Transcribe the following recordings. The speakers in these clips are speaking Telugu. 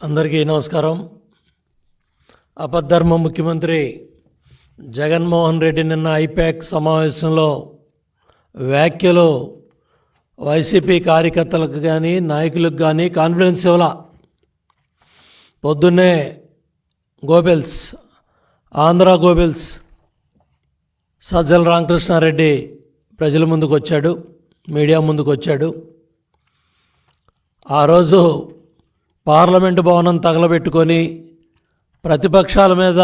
అందరికీ నమస్కారం. అపద్ధర్మ ముఖ్యమంత్రి జగన్మోహన్ రెడ్డి నిన్న ఐపాక్ సమావేశంలో వ్యాఖ్యలు వైసీపీ కార్యకర్తలకు కానీ నాయకులకు కానీ కాన్ఫిడెన్స్ ఇవ్వాల పొద్దున్నే గోబెల్స్ ఆంధ్ర గోబెల్స్ సజ్జల రామకృష్ణారెడ్డి ప్రజల ముందుకు వచ్చాడు మీడియా ముందుకు వచ్చాడు ఆ రోజు పార్లమెంటు భవనం తగలబెట్టుకొని ప్రతిపక్షాల మీద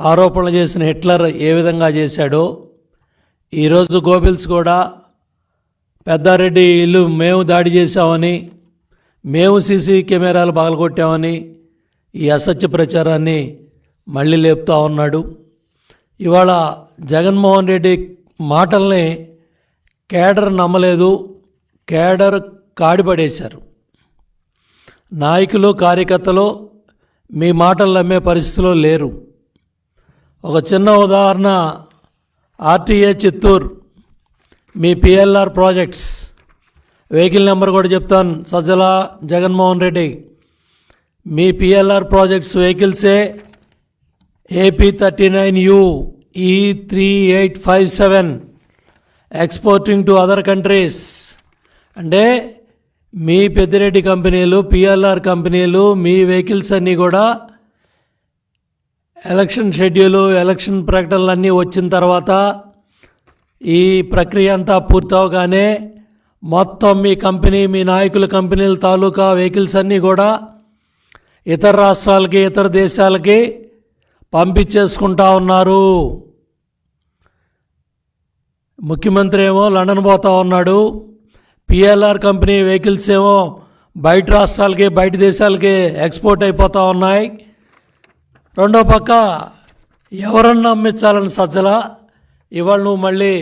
ఆరోపణలు చేసిన హిట్లర్ ఏ విధంగా చేశాడో ఈరోజు గోబిల్స్ కూడా పెద్దారెడ్డి ఇల్లు మేము దాడి చేశామని మేము సీసీ కెమెరాలు పగలగొట్టామని ఈ అసత్య ప్రచారాన్ని మళ్ళీ లేపుతా ఉన్నాడు. ఇవాళ జగన్మోహన్ రెడ్డి మాటల్ని కేడర్ నమ్మలేదు కేడర్ కాడిపడేశారు. నాయకులు కార్యకర్తలు మీ మాటలు నమ్మే పరిస్థితిలో లేరు. ఒక చిన్న ఉదాహరణ ఆర్టీఏ చిత్తూరు మీ పిఎల్ఆర్ ప్రాజెక్ట్స్. వెహికల్ నెంబర్ కూడా చెప్తాను సజ్జల జగన్మోహన్ రెడ్డి. మీ PLR projects వెహికల్సే AP thirty nine U E three eight five seven exporting to other countries. అంటే మీ పెద్దిరెడ్డి కంపెనీలు పిఎల్ఆర్ కంపెనీలు మీ వెహికల్స్ అన్నీ కూడా ఎలక్షన్ షెడ్యూలు ఎలక్షన్ ప్రకటనలు అన్నీ వచ్చిన తర్వాత ఈ ప్రక్రియ అంతా పూర్తవగానే మొత్తం మీ కంపెనీ మీ నాయకుల కంపెనీల తాలూకా వెహికల్స్ అన్నీ కూడా ఇతర రాష్ట్రాలకి ఇతర దేశాలకి పంపించేసుకుంటా ఉన్నారు. ముఖ్యమంత్రి ఏమో లండన్ పోతా ఉన్నాడు. పిఎల్ఆర్ కంపెనీ వెహికల్స్ ఏమో బయట రాష్ట్రాలకి బయట దేశాలకి ఎక్స్పోర్ట్ అయిపోతూ ఉన్నాయి. రెండో పక్క ఎవరన్నా అమ్మించాలని సజ్జల ఇవాళ నువ్వు మళ్ళీ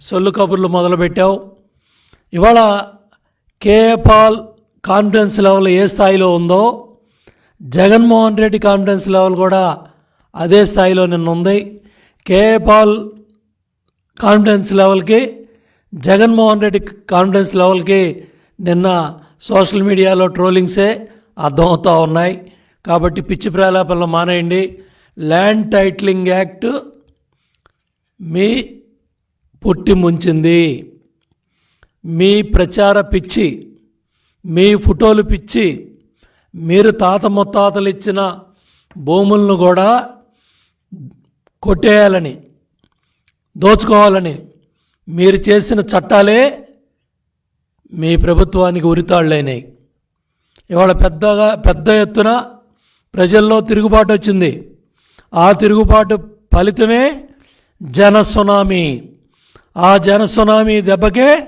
సొల్లు కబుర్లు మొదలుపెట్టావు. ఇవాళ కేఏ పాల్ కాన్ఫిడెన్స్ లెవెల్ ఏ స్థాయిలో ఉందో జగన్మోహన్ రెడ్డి కాన్ఫిడెన్స్ లెవెల్ కూడా అదే స్థాయిలో నిన్న ఉంది కేఏ పాల్ కాన్ఫిడెన్స్ లెవెల్కి జగన్మోహన్ రెడ్డి కాన్ఫిడెన్స్ లెవెల్కి నిన్న సోషల్ మీడియాలో ట్రోలింగ్సే అర్థమవుతూ ఉన్నాయి. కాబట్టి పిచ్చి ప్రేలాపనలు మానేయండి. ల్యాండ్ టైటిలింగ్ యాక్ట్ మీ పుట్టి ముంచింది. మీ ప్రచార పిచ్చి మీ ఫోటోలు పిచ్చి మీరు తాత ముత్తాతలు ఇచ్చిన భూములను కూడా కొట్టేయాలని దోచుకోవాలని మీరు చేసిన చట్టాలే మీ ప్రభుత్వానికి ఉరితాళ్ళైనాయి. ఇవాళ పెద్దగా పెద్ద ఎత్తున ప్రజల్లో తిరుగుబాటు వచ్చింది. ఆ తిరుగుబాటు ఫలితమే జన సునామీ. ఆ జన సునామీ దెబ్బకే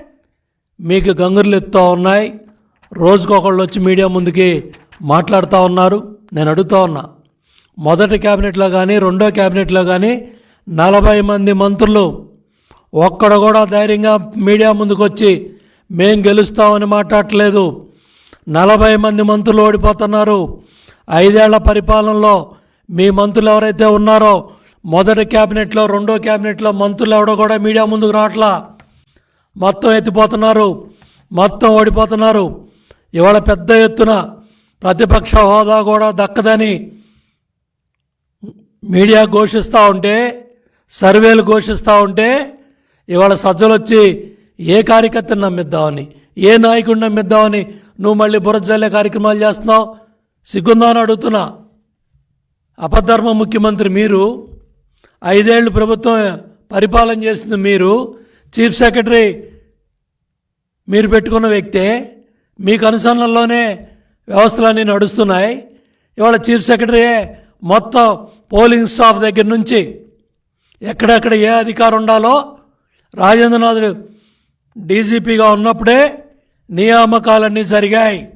మీకు గంగర్లు ఎత్తుతూ ఉన్నాయి. రోజుకొకళ్ళు వచ్చి మీడియా ముందుకి మాట్లాడుతూ ఉన్నారు. నేను అడుగుతా ఉన్నా మొదటి క్యాబినెట్లో కానీ రెండో క్యాబినెట్లో కానీ నలభై మంది మంత్రులు ఒక్కడ కూడా ధైర్యంగా మీడియా ముందుకు వచ్చి మేం గెలుస్తామని మాట్లాడట్లేదు. నలభై మంది మంత్రులు ఓడిపోతున్నారు. ఐదేళ్ళ పరిపాలనలో మీ మంత్రులు ఎవరైతే ఉన్నారో మొదటి క్యాబినెట్లో రెండో క్యాబినెట్లో మంత్రులు ఎవడో కూడా మీడియా ముందుకు రావట్లా. మొత్తం ఎత్తిపోతున్నారు. మొత్తం ఓడిపోతున్నారు. ఇవాళ పెద్ద ఎత్తున ప్రతిపక్ష హోదా కూడా దక్కదని మీడియా ఘోషిస్తూ ఉంటే సర్వేలు ఘోషిస్తూ ఉంటే ఇవాళ సజ్జలు వచ్చి ఏ కార్యకర్తను నమ్మిద్దామని ఏ నాయకుడిని నమ్మిద్దామని నువ్వు మళ్ళీ బురజల్లే కార్యక్రమాలు చేస్తున్నావు? సిగ్గుందా అని అడుగుతున్నా. అపధర్మ ముఖ్యమంత్రి మీరు ఐదేళ్ళు ప్రభుత్వం పరిపాలన చేసింది మీరు చీఫ్ సెక్రటరీ మీరు పెట్టుకున్న వ్యక్తే మీకు అనుసరణలోనే వ్యవస్థలన్నీ నడుస్తున్నాయి. ఇవాళ చీఫ్ సెక్రటరీయే మొత్తం పోలింగ్ స్టాఫ్ దగ్గర నుంచి ఎక్కడెక్కడ ఏ అధికారం ఉండాలో రాజేంద్రనాథుడు డీజీపీగా ఉన్నప్పుడే నియామకాలన్నీ జరిగాయి.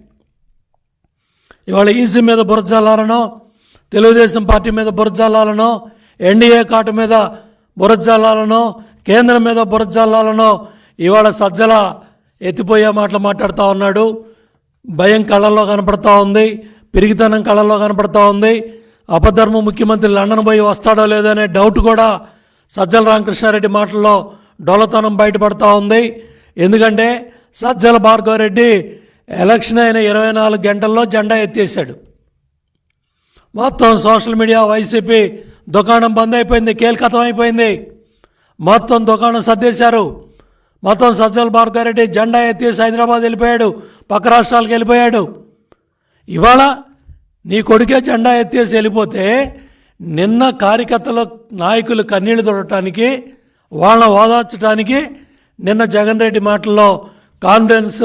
ఇవాళ ఈసీ మీద బురజల్లాలనో తెలుగుదేశం పార్టీ మీద బురజల్లాలనో ఎన్డీఏ కాటు మీద బురజల్లాలనో కేంద్రం మీద బురజల్లాలనో ఇవాళ సజ్జల ఎత్తిపోయే మాటలు మాట్లాడుతూ ఉన్నాడు. భయం కళ్ళల్లో కనపడతా ఉంది. పిరిగితనం కళ్ళల్లో కనపడతా ఉంది. అపధర్మ ముఖ్యమంత్రి లండన్ పోయి వస్తాడో లేదో అనే డౌట్ కూడా సజ్జల రామకృష్ణారెడ్డి మాటల్లో డొలతనం బయటపడతా ఉంది. ఎందుకంటే సజ్జల భార్గవరెడ్డి ఎలక్షన్ అయిన ఇరవై నాలుగు గంటల్లో జెండా ఎత్తేసాడు మొత్తం సోషల్ మీడియా వైసీపీ దుకాణం బంద్ అయిపోయింది కీలకతం అయిపోయింది. మొత్తం దుకాణం సర్దేశారు. మొత్తం సజ్జల భార్గారెడ్డి జెండా ఎత్తేసి హైదరాబాద్ వెళ్ళిపోయాడు పక్క రాష్ట్రాలకు వెళ్ళిపోయాడు. ఇవాళ నీ కొడుకే జెండా ఎత్తేసి వెళ్ళిపోతే నిన్న కార్యకర్తల నాయకులు కన్నీళ్ళు తొడటానికి వాళ్ళ ఓదార్చడానికి నిన్న జగన్ రెడ్డి మాటల్లో కాన్ఫరెన్స్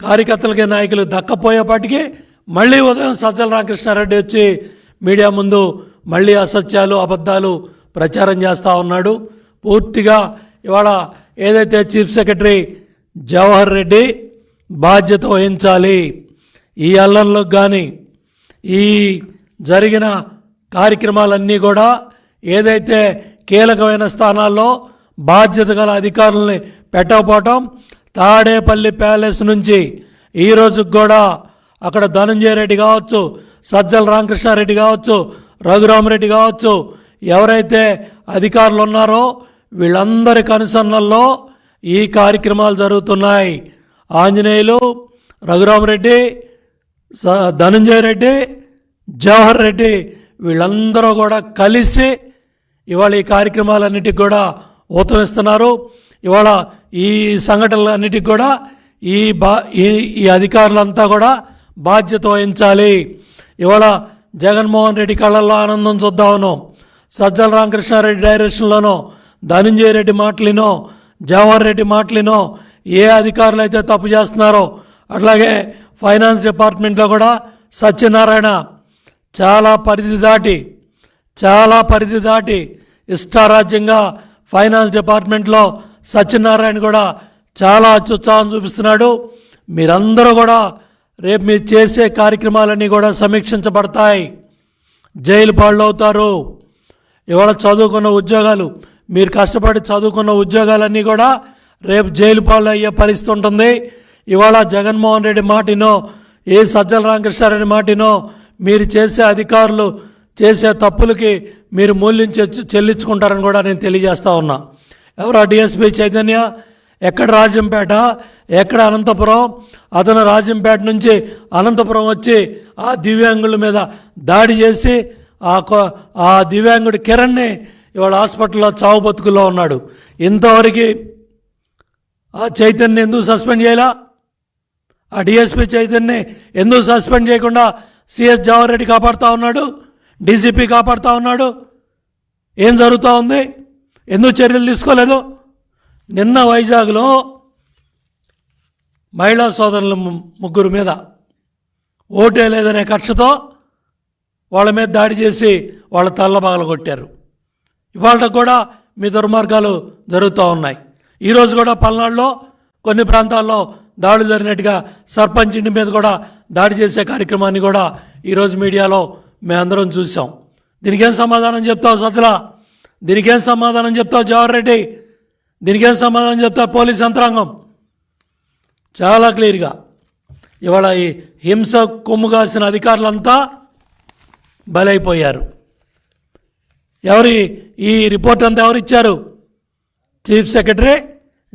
కార్యకర్తలకి నాయకులు దక్కపోయేపాటికి మళ్ళీ ఉదయం సజ్జల రామకృష్ణారెడ్డి వచ్చి మీడియా ముందు మళ్ళీ అసత్యాలు అబద్ధాలు ప్రచారం చేస్తూ ఉన్నాడు. పూర్తిగా ఇవాళ ఏదైతే చీఫ్ సెక్రటరీ జవహర్ రెడ్డి బాధ్యత వహించాలి ఈ అల్లంలో కానీ ఈ జరిగిన కార్యక్రమాలన్నీ కూడా ఏదైతే కీలకమైన స్థానాల్లో బాధ్యత గల అధికారుల్ని పెట్టకపోవటం తాడేపల్లి ప్యాలెస్ నుంచి ఈ కూడా అక్కడ ధనంజయ రెడ్డి కావచ్చు సజ్జల రామకృష్ణారెడ్డి కావచ్చు రఘురామరెడ్డి కావచ్చు ఎవరైతే అధికారులు ఉన్నారో వీళ్ళందరి కనుసన్నల్లో ఈ కార్యక్రమాలు జరుగుతున్నాయి. ఆంజనేయులు రఘురామరెడ్డి స ధనంజయ రెడ్డి జవహర్ రెడ్డి వీళ్ళందరూ కూడా కలిసి ఇవాళ ఈ కార్యక్రమాలన్నిటికి కూడా ఊతమిస్తున్నారు. ఇవాళ ఈ సంఘటనలన్నిటికి కూడా ఈ బా ఈ ఈ అధికారులంతా కూడా బాధ్యత వహించాలి. ఇవాళ జగన్మోహన్ రెడ్డి కళ్ళల్లో ఆనందం చూద్దామను సజ్జల రామకృష్ణారెడ్డి డైరెక్షన్లోనో ధనంజయ రెడ్డి మాటలినో జవహర్ రెడ్డి మాటలినో ఏ అధికారులు అయితే తప్పు చేస్తున్నారో అట్లాగే ఫైనాన్స్ డిపార్ట్మెంట్లో కూడా సత్యనారాయణ చాలా పరిధి దాటి చాలా పరిధి దాటి ఇష్టారాజ్యంగా ఫైనాన్స్ డిపార్ట్మెంట్లో సత్యనారాయణ కూడా చాలా అత్యుత్సాహం చూపిస్తున్నాడు. మీరందరూ కూడా రేపు మీరు చేసే కార్యక్రమాలన్నీ కూడా సమీక్షించబడతాయి. జైలు పాళ్ళు అవుతారు ఇవాళ చదువుకున్న ఉద్యోగాలు మీరు కష్టపడి చదువుకున్న ఉద్యోగాలన్నీ కూడా రేపు జైలు పాలు అయ్యే పరిస్థితి ఉంటుంది. ఇవాళ జగన్మోహన్ రెడ్డి మాటినో ఏ సజ్జల రామకృష్ణారెడ్డి మాటినో మీరు చేసే అధికారులు చేసే తప్పులకి మీరు మూల్యం చెల్లించుకుంటారని కూడా నేను తెలియజేస్తా ఉన్నా. ఎవరు డిఎస్పీ చైతన్య? ఎక్కడ రాజంపేట? ఎక్కడ అనంతపురం? అతను రాజంపేట నుంచి అనంతపురం వచ్చి ఆ దివ్యాంగుల మీద దాడి చేసి ఆ ఆ దివ్యాంగుడి కిరణ్ని ఇవాళ హాస్పిటల్లో చావు బతుకుల్లో ఉన్నాడు. ఇంతవరకు ఆ చైతన్య ఎందుకు సస్పెండ్ చేయాలా? ఆ డిఎస్పీ చైతన్యని ఎందుకు సస్పెండ్ చేయకుండా సిఎస్ జవహర్ రెడ్డి కాపాడుతూ ఉన్నాడు? డీజీపీ కాపాడుతూ ఉన్నాడు. ఏం జరుగుతూ ఉంది? ఎందుకు చర్యలు తీసుకోలేదు? నిన్న వైజాగ్లో మహిళా సోదరుల ముగ్గురు మీద ఓటే లేదనే కక్షతో వాళ్ళ మీద దాడి చేసి వాళ్ళ తల్లబాగలు కొట్టారు. ఇవాళ కూడా మీ దుర్మార్గాలు జరుగుతూ ఉన్నాయి. ఈరోజు కూడా పల్నాడులో కొన్ని ప్రాంతాల్లో దాడులు జరిగినట్టుగా సర్పంచ్ ఇంటి మీద కూడా దాడి చేసే కార్యక్రమాన్ని కూడా ఈరోజు మీడియాలో మేమందరం చూసాం దీనికేం సమాధానం చెప్తావు సజ్జల దీనికేం సమాధానం చెప్తావు జవహర్ రెడ్డి? దీనికేం సమాధానం చెప్తావు పోలీస్ యంత్రాంగం? చాలా క్లియర్గా. ఇవాళ ఈ హింస కొమ్ము కాసిన అధికారులంతా బలైపోయారు. ఎవరి ఈ రిపోర్ట్ అంతా ఎవరు ఇచ్చారు? చీఫ్ సెక్రటరీ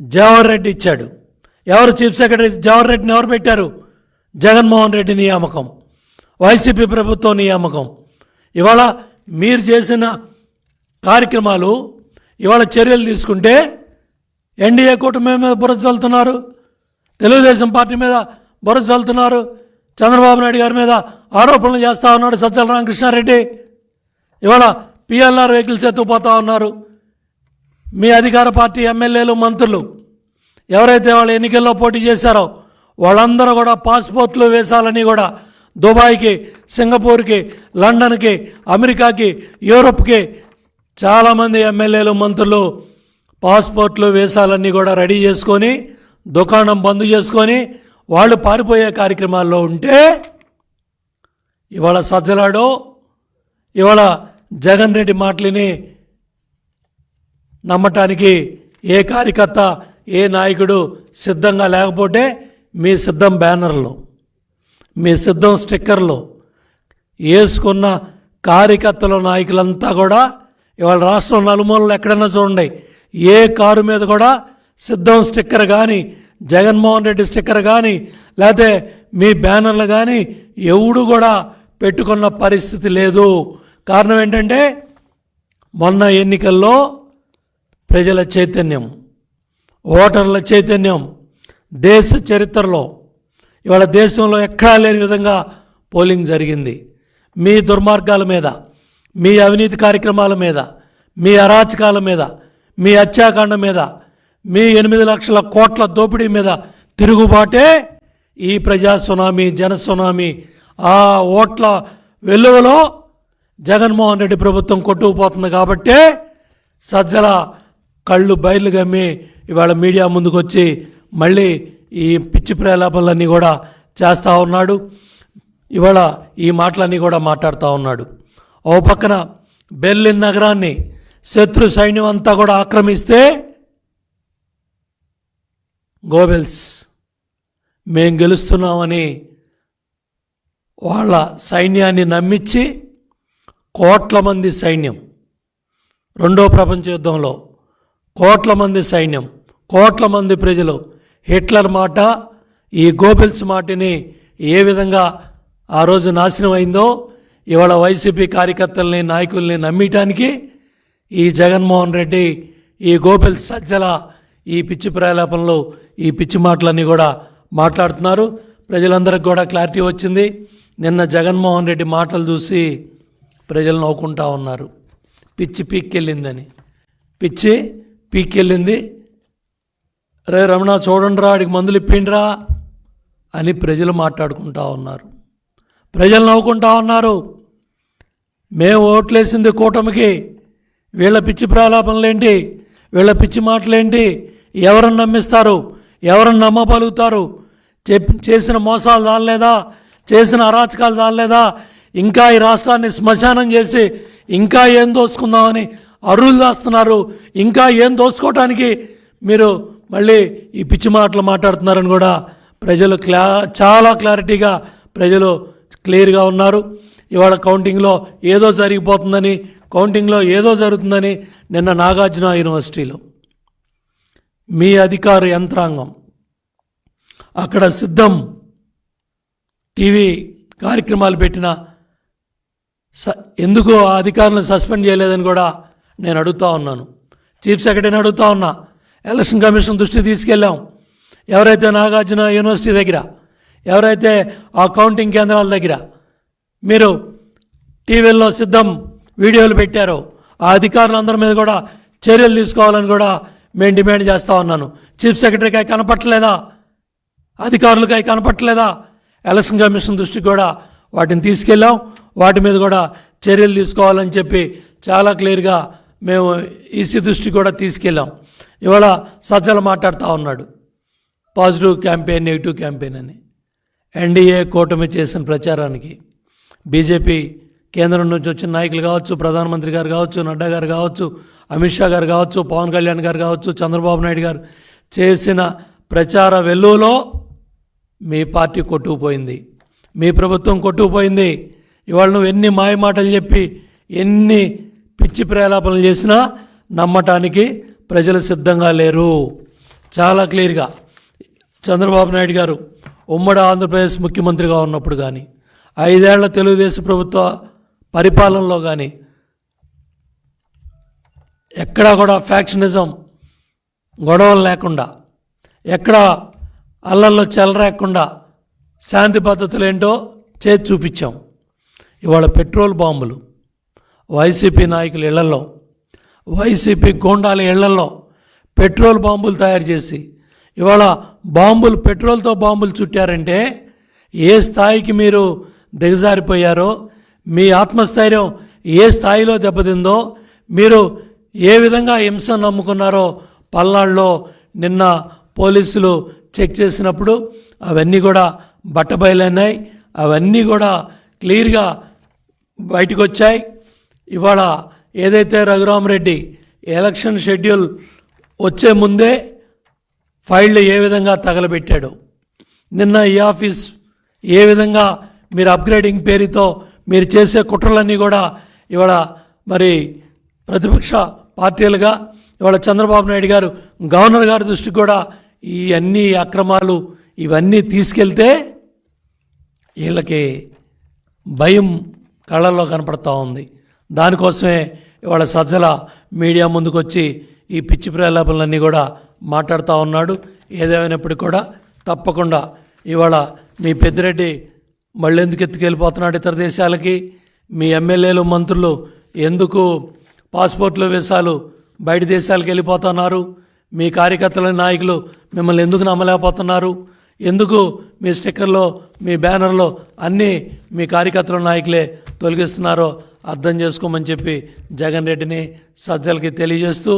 జవహర్ రెడ్డి ఇచ్చాడు. ఎవరు చీఫ్ సెక్రటరీ? జవహర్ రెడ్డిని ఎవరు పెట్టారు? జగన్మోహన్ రెడ్డి నియామకం. వైసీపీ ప్రభుత్వం నియామకం. ఇవాళ మీరు చేసిన కార్యక్రమాలు ఇవాళ చర్యలు తీసుకుంటే ఎన్డీఏ కూటమి మీద బురద చల్లుతున్నారు తెలుగుదేశం పార్టీ మీద బురద చల్లుతున్నారు చంద్రబాబు నాయుడు గారి మీద ఆరోపణలు చేస్తూ ఉన్నాడు సజ్జల రామకృష్ణారెడ్డి. ఇవాళ పిఎల్ఆర్ వెహికల్స్ ఎత్తుకుపోతా ఉన్నారు. మీ అధికార పార్టీ ఎమ్మెల్యేలు మంత్రులు ఎవరైతే వాళ్ళు ఎన్నికల్లో పోటీ చేశారో వాళ్ళందరూ కూడా పాస్పోర్ట్లు వేశాలని కూడా దుబాయ్కి సింగపూర్కి లండన్కి అమెరికాకి యూరోప్కి చాలామంది ఎమ్మెల్యేలు మంత్రులు పాస్పోర్ట్లు వేసాలన్నీ కూడా రెడీ చేసుకొని దుకాణం బంద్ చేసుకొని వాళ్ళు పారిపోయే కార్యక్రమాల్లో ఉంటే ఇవాళ సజ్జలాడో ఇవాళ జగన్ రెడ్డి మాటలని నమ్మటానికి ఏ కార్యకర్త ఏ నాయకుడు సిద్ధంగా లేకపోతే మీ సిద్ధం బ్యానర్లు. మీ సిద్ధం స్టిక్కర్లు. వేసుకున్న కార్యకర్తల నాయకులంతా కూడా ఇవాళ రాష్ట్రం నలుమూలలు ఎక్కడన్నా చూడండి ఏ కారు మీద కూడా సిద్ధం స్టిక్కర్ కానీ జగన్మోహన్ రెడ్డి స్టిక్కర్ కానీ లేకపోతే మీ బ్యానర్లు కానీ ఎవడు కూడా పెట్టుకున్న పరిస్థితి లేదు. కారణం ఏంటంటే మొన్న ఎన్నికల్లో ప్రజల చైతన్యం ఓటర్ల చైతన్యం దేశ చరిత్రలో ఇవాళ దేశంలో ఎక్కడా లేని విధంగా పోలింగ్ జరిగింది. మీ దుర్మార్గాల మీద మీ అవినీతి కార్యక్రమాల మీద మీ అరాచకాల మీద మీ హత్యాకాండ మీద మీ ఎనిమిది లక్షల కోట్ల దోపిడీ మీద తిరుగుబాటే ఈ ప్రజా సునామీ జన సునామీ ఆ ఓట్ల వెలువలో జగన్మోహన్ రెడ్డి ప్రభుత్వం కొట్టుకుపోతుంది కాబట్టే సజ్జల కళ్ళు బయలు గమ్మి ఇవాళ మీడియా ముందుకు వచ్చి మళ్ళీ ఈ పిచ్చి ప్రలాపనలన్నీ కూడా చేస్తూ ఉన్నాడు. ఇవాళ ఈ మాటలన్నీ కూడా మాట్లాడుతూ ఉన్నాడు. ఓ పక్కన బెర్లిన్ నగరాన్ని శత్రు సైన్యం అంతా కూడా ఆక్రమిస్తే గోబెల్స్ మేం గెలుస్తున్నామని వాళ్ళ సైన్యాన్ని నమ్మించి కోట్ల మంది సైన్యం రెండో ప్రపంచ యుద్ధంలో కోట్ల మంది సైన్యం కోట్ల మంది ప్రజలు హిట్లర్ మాట ఈ గోబెల్స్ మాటని ఏ విధంగా ఆ రోజు నాశనం అయిందో ఇవాళ వైసీపీ కార్యకర్తల్ని నాయకుల్ని నమ్మియటానికి ఈ జగన్మోహన్ రెడ్డి ఈ గోపెల్ సజ్జల ఈ పిచ్చి ప్రలాపనలు ఈ పిచ్చి మాటలన్నీ కూడా మాట్లాడుతున్నారు. ప్రజలందరికి కూడా క్లారిటీ వచ్చింది. నిన్న జగన్మోహన్ రెడ్డి మాటలు చూసి ప్రజలు నవ్వుకుంటా ఉన్నారు. పిచ్చి పీక్కెళ్ళిందని. పిచ్చి పీక్కెళ్ళింది. రే రమణ చూడండిరా ఆడికి మందులు ఇప్పిండ్రా అని ప్రజలు మాట్లాడుకుంటా ఉన్నారు. ప్రజలు నవ్వుకుంటా ఉన్నారు. మేము ఓట్లేసింది కూటమికి. వీళ్ళ పిచ్చి ప్రాలాపనలేంటి? వీళ్ళ పిచ్చి మాటలేంటి? ఎవరిని నమ్మిస్తారు? ఎవరిని నమ్మగలుగుతారు చెప్ చేసిన మోసాలు దానిలేదా? చేసిన అరాచకాలు దానిలేదా? ఇంకా ఈ రాష్ట్రాన్ని శ్మశానం చేసి ఇంకా ఏం దోసుకుందామని అరువులు దాస్తున్నారు? ఇంకా ఏం దోసుకోవటానికి మీరు మళ్ళీ ఈ పిచ్చి మాటలు మాట్లాడుతున్నారని కూడా ప్రజలు క్లా చాలా క్లారిటీగా ప్రజలు క్లియర్గా ఉన్నారు. ఇవాళ కౌంటింగ్లో ఏదో జరిగిపోతుందని కౌంటింగ్లో ఏదో జరుగుతుందని నిన్న నాగార్జున యూనివర్సిటీలో. మీ అధికార యంత్రాంగం. అక్కడ సిద్ధం టీవీ కార్యక్రమాలు పెట్టిన స ఎందుకు ఆ అధికారులను సస్పెండ్ చేయలేదని కూడా నేను అడుగుతా ఉన్నాను. చీఫ్ సెక్రటరీని అడుగుతా ఉన్నా. ఎలక్షన్ కమిషన్ దృష్టి తీసుకెళ్ళాం. ఎవరైతే నాగార్జున యూనివర్సిటీ దగ్గర ఎవరైతే ఆ కౌంటింగ్ కేంద్రాల దగ్గర మీరు టీవీల్లో సిద్ధం వీడియోలు పెట్టారో ఆ అధికారులందరి మీద కూడా చర్యలు తీసుకోవాలని కూడా మేము డిమాండ్ చేస్తూ ఉన్నాను. చీఫ్ సెక్రటరీకి అవి కనపట్టలేదా? అధికారులకు అవి కనపట్టలేదా? ఎలక్షన్ కమిషన్ దృష్టికి కూడా వాటిని తీసుకెళ్ళాం. వాటి మీద కూడా చర్యలు తీసుకోవాలని చెప్పి చాలా క్లియర్గా మేము ఈసీ దృష్టికి కూడా తీసుకెళ్ళాం. ఇవాళ సజ్జలు మాట్లాడుతూ ఉన్నాడు. పాజిటివ్ క్యాంపెయిన్ నెగిటివ్ క్యాంపెయిన్ అని. ఎన్డీఏ కూటమి చేసిన ప్రచారానికి బీజేపీ కేంద్రం నుంచి వచ్చిన నాయకులు కావచ్చు ప్రధానమంత్రి గారు కావచ్చు నడ్డా గారు కావచ్చు అమిత్ షా గారు కావచ్చు పవన్ కళ్యాణ్ గారు కావచ్చు చంద్రబాబు నాయుడు గారు చేసిన ప్రచార వెల్లువలో మీ పార్టీ కొట్టుకుపోయింది. మీ ప్రభుత్వం కొట్టుకుపోయింది. ఇవాళ నువ్వు ఎన్ని మాయ మాటలు చెప్పి ఎన్ని పిచ్చి ప్రేలాపనలు చేసినా నమ్మటానికి ప్రజలు సిద్ధంగా లేరు. చాలా క్లియర్గా. చంద్రబాబు నాయుడు గారు ఉమ్మడి ఆంధ్రప్రదేశ్ ముఖ్యమంత్రిగా ఉన్నప్పుడు కానీ ఐదేళ్ళ తెలుగుదేశం ప్రభుత్వ పరిపాలనలో కానీ ఎక్కడా కూడా ఫ్యాక్షనిజం గొడవలు లేకుండా ఎక్కడ అల్లల్లో చెలరేకుండా శాంతి పద్ధతులు ఏంటో చేసి చూపించాం. ఇవాళ పెట్రోల్ బాంబులు వైసీపీ నాయకుల ఇళ్ళలో వైసీపీ గోండాల ఇళ్ళలో పెట్రోల్ బాంబులు తయారు చేసి ఇవాళ బాంబులు పెట్రోల్తో బాంబులు చుట్టారంటే ఏ స్థాయికి మీరు దిగజారిపోయారో మీ ఆత్మస్థైర్యం ఏ స్థాయిలో దెబ్బతిందో మీరు ఏ విధంగా హింసను నమ్ముకున్నారో పల్నాడులో నిన్న పోలీసులు చెక్ చేసినప్పుడు అవన్నీ కూడా బట్టబయలైనాయి అవన్నీ కూడా క్లియర్గా బయటకు వచ్చాయి ఇవాళ ఏదైతే రఘురామరెడ్డి ఎలక్షన్ షెడ్యూల్ వచ్చే ముందే ఫైళ్ళు ఏ విధంగా తగలబెట్టాడు? నిన్న ఈ ఆఫీస్ ఏ విధంగా మీరు అప్గ్రేడింగ్ పేరుతో మీరు చేసే కుట్రలన్నీ కూడా ఇవాళ మరి ప్రతిపక్ష పార్టీలుగా ఇవాళ చంద్రబాబు నాయుడు గారు గవర్నర్ గారి దృష్టికి కూడా ఈ అన్ని అక్రమాలు ఇవన్నీ తీసుకెళ్తే వీళ్ళకి భయం కళ్ళల్లో కనపడతా ఉంది. దానికోసమే ఇవాళ సజ్జల మీడియా ముందుకు వచ్చి ఈ పిచ్చి ప్రలాపనలన్నీ కూడా మాట్లాడుతూ ఉన్నాడు. ఏదేమైనప్పటికీ కూడా తప్పకుండా ఇవాళ మీ పెద్దిరెడ్డి మళ్ళీ ఎందుకు ఎత్తుకెళ్ళిపోతున్నాడు ఇతర దేశాలకి? మీ ఎమ్మెల్యేలు మంత్రులు ఎందుకు పాస్పోర్ట్లు వీసాలు బయట దేశాలకు వెళ్ళిపోతున్నారు? మీ కార్యకర్తల నాయకులు మిమ్మల్ని ఎందుకు నమ్మలేకపోతున్నారు? ఎందుకు మీ స్టిక్కర్లో మీ బ్యానర్లో అన్నీ మీ కార్యకర్తల నాయకులే తొలగిస్తున్నారో అర్థం చేసుకోమని చెప్పి జగన్ రెడ్డిని సజ్జలకి తెలియజేస్తూ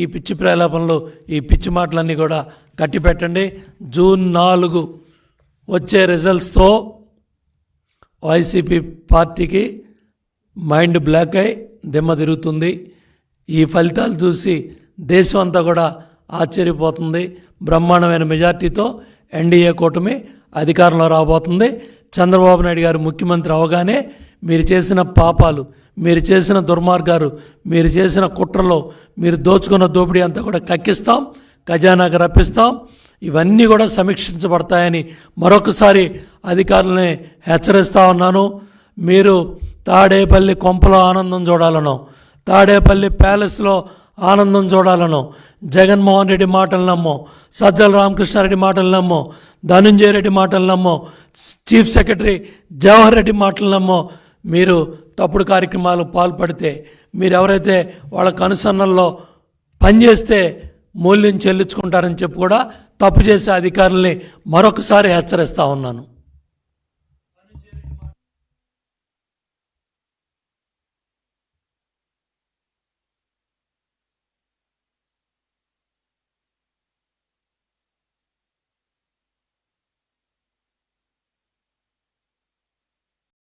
ఈ పిచ్చి ప్రలాపనలు ఈ పిచ్చి మాటలన్నీ కూడా కట్టిపెట్టండి జూన్ నాలుగు వచ్చే రిజల్ట్స్తో వైసీపీ పార్టీకి మైండ్ బ్లాక్ అయి దిమ్మ తిరుగుతుంది. ఈ ఫలితాలు చూసి దేశం అంతా కూడా ఆశ్చర్యపోతుంది. బ్రహ్మాండమైన మెజార్టీతో ఎన్డీఏ కూటమి అధికారంలో రాబోతుంది. చంద్రబాబు నాయుడు గారు ముఖ్యమంత్రి అవగానే మీరు చేసిన పాపాలు మీరు చేసిన దుర్మార్గాలు మీరు చేసిన కుట్రలో మీరు దోచుకున్న దోపిడీ అంతా కూడా కక్కిస్తాం ఖజానాకు రప్పిస్తాం. ఇవన్నీ కూడా సమీక్షించబడతాయని మరొకసారి అధికారులని హెచ్చరిస్తా ఉన్నాను. మీరు తాడేపల్లి కొంపలో ఆనందం చూడాలను తాడేపల్లి ప్యాలెస్లో ఆనందం చూడాలను జగన్మోహన్ రెడ్డి మాటలు నమ్మో సజ్జల రామకృష్ణారెడ్డి మాటలు నమ్మో ధనుంజయ రెడ్డి మాటలు నమ్మో చీఫ్ సెక్రటరీ జవహర్ రెడ్డి మాటలు నమ్మో మీరు తప్పుడు కార్యక్రమాలు పాల్పడితే మీరు ఎవరైతే వాళ్ళ కనుసన్నల్లో పనిచేస్తే మూల్యం చెల్లించుకుంటారని చెప్పి కూడా తప్పు చేసే అధికారుల్ని మరొకసారి హెచ్చరిస్తా ఉన్నాను.